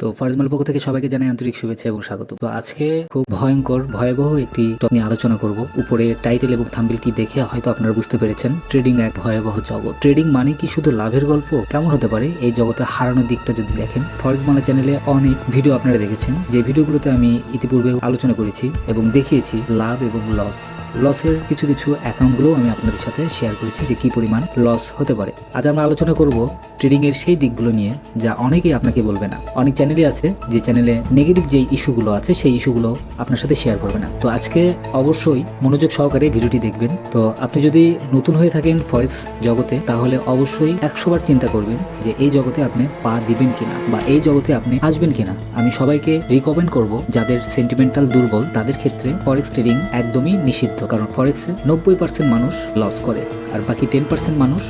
তো ফারজমাল পক্ষ থেকে সবাইকে জানাই আন্তরিক শুভেচ্ছা এবং স্বাগত। তো আজকে খুব ভয়ঙ্কর, ভয়াবহ একটি টপিক নিয়ে আলোচনা করব। উপরে টাইটেল এবং থাম্বিলটি দেখে হয়তো আপনারা বুঝতে পেরেছেন, ট্রেডিং এক ভয়াবহ জগৎ। ট্রেডিং মানে কি শুধু লাভের গল্প? কেমন হতে পারে? এই জগতে হারানোর দিকটা যদি দেখেন ফরজমালা চ্যানেলে অনেক ভিডিও আপনারা দেখেছেন। যে ভিডিওগুলোতে আমি ইতিপূর্বে আলোচনা করেছি এবং দেখিয়েছি লাভ এবং লস। লসের কিছু কিছু অ্যাকাউন্টগুলো আমি আপনাদের সাথে শেয়ার করেছি যে কি পরিমাণ লস হতে পারে। আজ আমরা আলোচনা করব ট্রেডিং এর সেই দিকগুলো নিয়ে যা অনেকেই আপনাকে বলবে না। অনেক চ্যানেলই আছে যে চ্যানেলে নেগেটিভ যে ইস্যুগুলো আছে, সেই ইস্যুগুলো আপনার সাথে শেয়ার করবে না। তো আজকে অবশ্যই মনোযোগ সহকারে ভিডিওটি দেখবেন। তো আপনি যদি নতুন হয়ে থাকেন ফরেক্স জগতে, তাহলে অবশ্যই একশোবার চিন্তা করবেন যে এই জগতে আপনি পা দিবেন কিনা বা এই জগতে আপনি আসবেন কিনা। আমি সবাইকে রিকমেন্ড করব যাদের সেন্টিমেন্টাল দুর্বল, তাদের ক্ষেত্রে ফরেক্স ট্রেডিং একদমই নিষিদ্ধ। কারণ ফরেক্সে নব্বই পার্সেন্ট মানুষ লস করে, আর বাকি টেন পার্সেন্ট মানুষ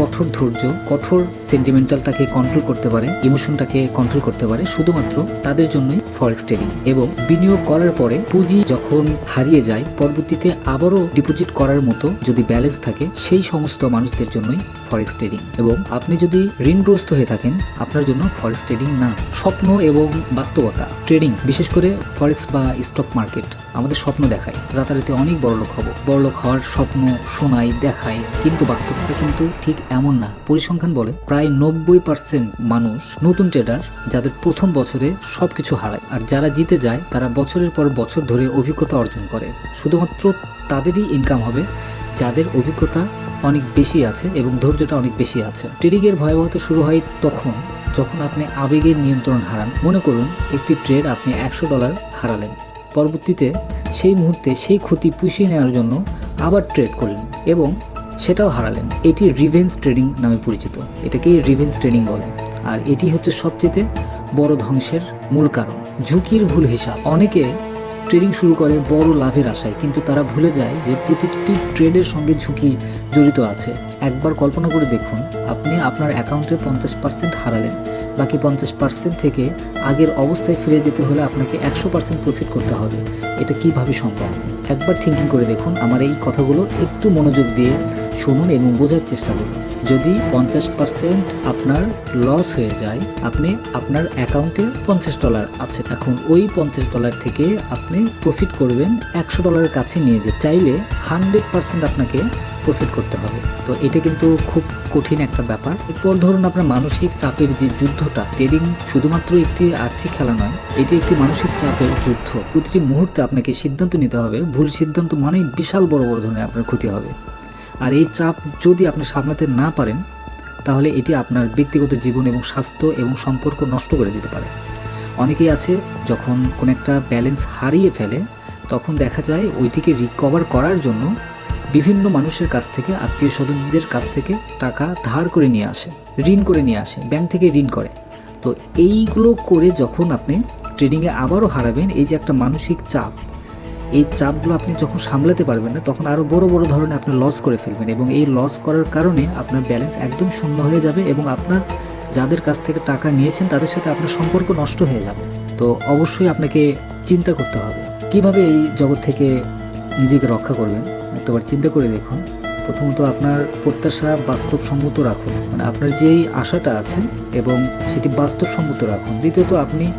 কঠোর ধৈর্য, কঠোর সেন্টিমেন্টালটাকে কন্ট্রোল করতে পারে ইমোশনটাকে কন্ট্রোল করতে পারে শুধুমাত্র তাদের জন্যই ফরেক্স ট্রেডিং এবং বিনিয়োগ করার পরে পুঁজি যখন হারিয়ে যায়, পরবর্তীতে আবারও ডিপোজিট করার মতো যদি ব্যালেন্স থাকে, সেই সমস্ত মানুষদের জন্যই ফরেক্স ট্রেডিং এবং আপনি যদি ঋণগ্রস্ত হয়ে থাকেন, আপনার জন্য ফরেক্স ট্রেডিং না। স্বপ্ন এবং বাস্তবতা, ট্রেডিং, বিশেষ করে ফরেক্স বা স্টক মার্কেট, আমাদের স্বপ্ন দেখায়। রাতারাতি অনেক বড় লোক হব। বড় লোক হওয়ার স্বপ্ন শোনায়, দেখায়, কিন্তু বাস্তবতা কিন্তু ঠিক এমন না। পরিসংখ্যান বলে, প্রায় নব্বই পার্সেন্ট মানুষ নতুন ট্রেডার, যাদের প্রথম বছরে সবকিছু হারায়। আর যারা জিতে যায়, তারা বছরের পর বছর ধরে অভিজ্ঞতা অর্জন করে। শুধুমাত্র তাদেরই ইনকাম হবে, যাদের অভিজ্ঞতা অনেক বেশি আছে এবং ধৈর্যটা অনেক বেশি আছে। ট্রেডিংয়ের ভয়াবহতা শুরু হয় তখন, যখন আপনি আবেগের নিয়ন্ত্রণ হারান। মনে করুন, একটি ট্রেড আপনি একশো ডলার হারালেন। পরবর্তীতে সেই মুহূর্তে সেই ক্ষতি পুষিয়ে নেওয়ার জন্য আবার ট্রেড করলেন এবং সেটাও হারালেন। এটি রিভেন্স ট্রেডিং নামে পরিচিত। এটাকেই রিভেন্স ট্রেডিং বলে। আর এটি হচ্ছে সবচেয়ে বড় ধ্বংসের মূল কারণ। ঝুঁকির ভুল হিসাব। অনেকে ট্রেডিং শুরু করে বড় লাভের আশায়, কিন্তু তারা ভুলে যায় যে প্রতিটি ট্রেডের সঙ্গে ঝুঁকি জড়িত আছে। একবার কল্পনা করে দেখুন, আপনি আপনার অ্যাকাউন্টে পঞ্চাশ পার্সেন্ট হারালেন। বাকি পঞ্চাশ পার্সেন্ট থেকে আগের অবস্থায় ফিরে যেতে হলে আপনাকে একশো পার্সেন্ট প্রফিট করতে হবে। এটা কীভাবে সম্ভব? একবার থিঙ্কিং করে দেখুন। আমার এই কথাগুলো একটু মনোযোগ দিয়ে শুনুন এবং বোঝার চেষ্টা করুন। যদি পঞ্চাশ পার্সেন্ট আপনার লস হয়ে যায়, আপনি আপনার অ্যাকাউন্টে পঞ্চাশ ডলার আছে। এখন ওই পঞ্চাশ ডলার থেকে আপনি প্রফিট করবেন একশো ডলারের কাছে নিয়ে যে চাইলে হান্ড্রেড পার্সেন্ট আপনাকে প্রফিট করতে হবে। তো এটা কিন্তু খুব কঠিন একটা ব্যাপার। এরপর ধরুন আপনার মানসিক চাপের যে যুদ্ধটা ট্রেডিং শুধুমাত্র একটি আর্থিক খেলা নয়, এটি একটি মানসিক চাপের যুদ্ধ। প্রতিটি মুহূর্তে আপনাকে সিদ্ধান্ত নিতে হবে। ভুল সিদ্ধান্ত মানেই বিশাল বড় বড় ধরনের আপনার ক্ষতি হবে। আর এই চাপ যদি আপনি সামলাতে না পারেন, তাহলে এটি আপনার ব্যক্তিগত জীবন এবং স্বাস্থ্য এবং সম্পর্ক নষ্ট করে দিতে পারে। অনেকেই আছে, যখন কোনো একটা ব্যালেন্স হারিয়ে ফেলে, তখন দেখা যায় ওইটিকে রিকভার করার জন্য বিভিন্ন মানুষের কাছ থেকে আত্মীয় স্বজনদের কাছ থেকে টাকা ধার করে নিয়ে আসে, ঋণ করে নিয়ে আসে, ব্যাংক থেকে ঋণ করে। তো এইগুলো করে যখন আপনি ট্রেডিংয়ে আবারও হারাবেন, এই যে একটা মানসিক চাপ এই চাপগুলো আপনি যখন সামলাতে পারবেন না, তখন আরও বড় বড় ধরনের আপনি লস করে ফেলবেন এবং এই লস করার কারণে আপনার ব্যালেন্স একদম শূন্য হয়ে যাবে এবং আপনার যাদের কাছ থেকে টাকা নিয়েছেন, তাদের সাথে আপনার সম্পর্ক নষ্ট হয়ে যাবে। তো অবশ্যই আপনাকে চিন্তা করতে হবে। কীভাবে এই জগৎ থেকে নিজেকে রক্ষা করবেন? একটাবার চিন্তা করে দেখুন। প্রথমত আপনার প্রত্যাশা বাস্তবসম্মত রাখুন। মানে আপনার যেই আশাটা আছে এবং সেটি বাস্তবসম্মত রাখুন। দ্বিতীয়ত আপনি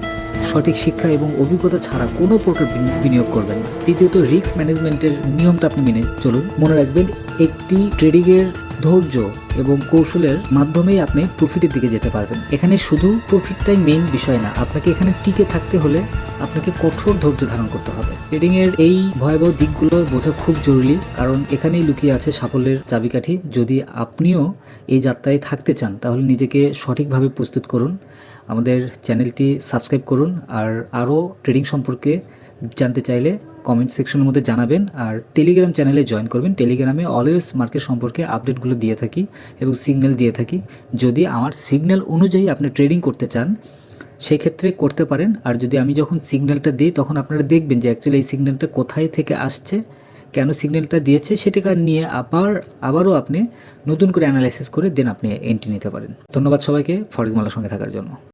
সঠিক শিক্ষা এবং অভিজ্ঞতা ছাড়া কোনো প্রকার বিনিয়োগ করবেন না। তৃতীয়ত রিস্ক ম্যানেজমেন্টের নিয়মটা আপনি মেনে চলুন। মনে রাখবেন, একটি ট্রেডিংয়ের ধৈর্য এবং কৌশলের মাধ্যমেই আপনি প্রফিটের দিকে যেতে পারবেন। এখানে শুধু প্রফিটটাই মেইন বিষয় না, আপনাকে এখানে টিকে থাকতে হলে আপনাকে কঠোর ধৈর্য ধারণ করতে হবে। ট্রেডিংয়ের এই ভয়াবহ দিকগুলো বোঝা খুব জরুরি, কারণ এখানেই লুকিয়ে আছে সাফল্যের চাবিকাঠি। যদি আপনিও এই যাত্রায় থাকতে চান, তাহলে নিজেকে সঠিকভাবে প্রস্তুত করুন। আমাদের চ্যানেলটি সাবস্ক্রাইব করুন আর আরও ট্রেডিং সম্পর্কে জানতে চাইলে কমেন্ট সেকশনের মধ্যে জানাবেন আর টেলিগ্রাম চ্যানেলে জয়েন করবেন। টেলিগ্রামে অলওয়েজ মার্কেট সম্পর্কে আপডেটগুলো দিয়ে থাকি এবং সিগন্যাল দিয়ে থাকি। যদি আমার সিগন্যাল অনুযায়ী আপনি ট্রেডিং করতে চান সেই ক্ষেত্রে করতে পারেন। আর যদি আমি যখন সিগন্যালটা দিই, তখন আপনারা দেখবেন যে অ্যাকচুয়ালি এই সিগন্যালটা কোথায় থেকে আসছে, কেন সিগন্যালটা দিয়েছে, সেটাকে নিয়ে আবার, আবারও আপনি নতুন করে অ্যানালাইসিস করে দেন আপনি এন্ট্রি নিতে পারেন। ধন্যবাদ সবাইকে ফরজমালার সঙ্গে থাকার জন্য।